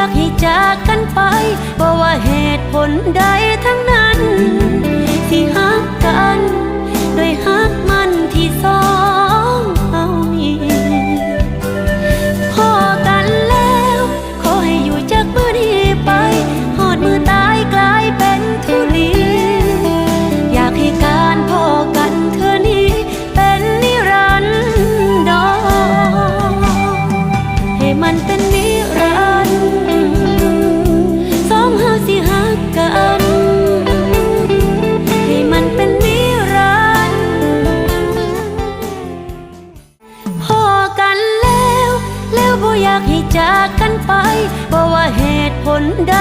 ากให้จากกันไปเพราะว่าเหตุผลใดทั้งนั้น ที่ฮักกันโดยฮักมันที่สองเฮามีพอกันแล้ว ขอให้อยู่จากมือนี้ไปหอดมือตายกลายเป็นทุลีอยากให้การพอกันเธอนี้เป็นนิรันดรให้มันเป็นนิรันดร บ่อยากให้จากกันไปเพราะว่าเหตุผลใด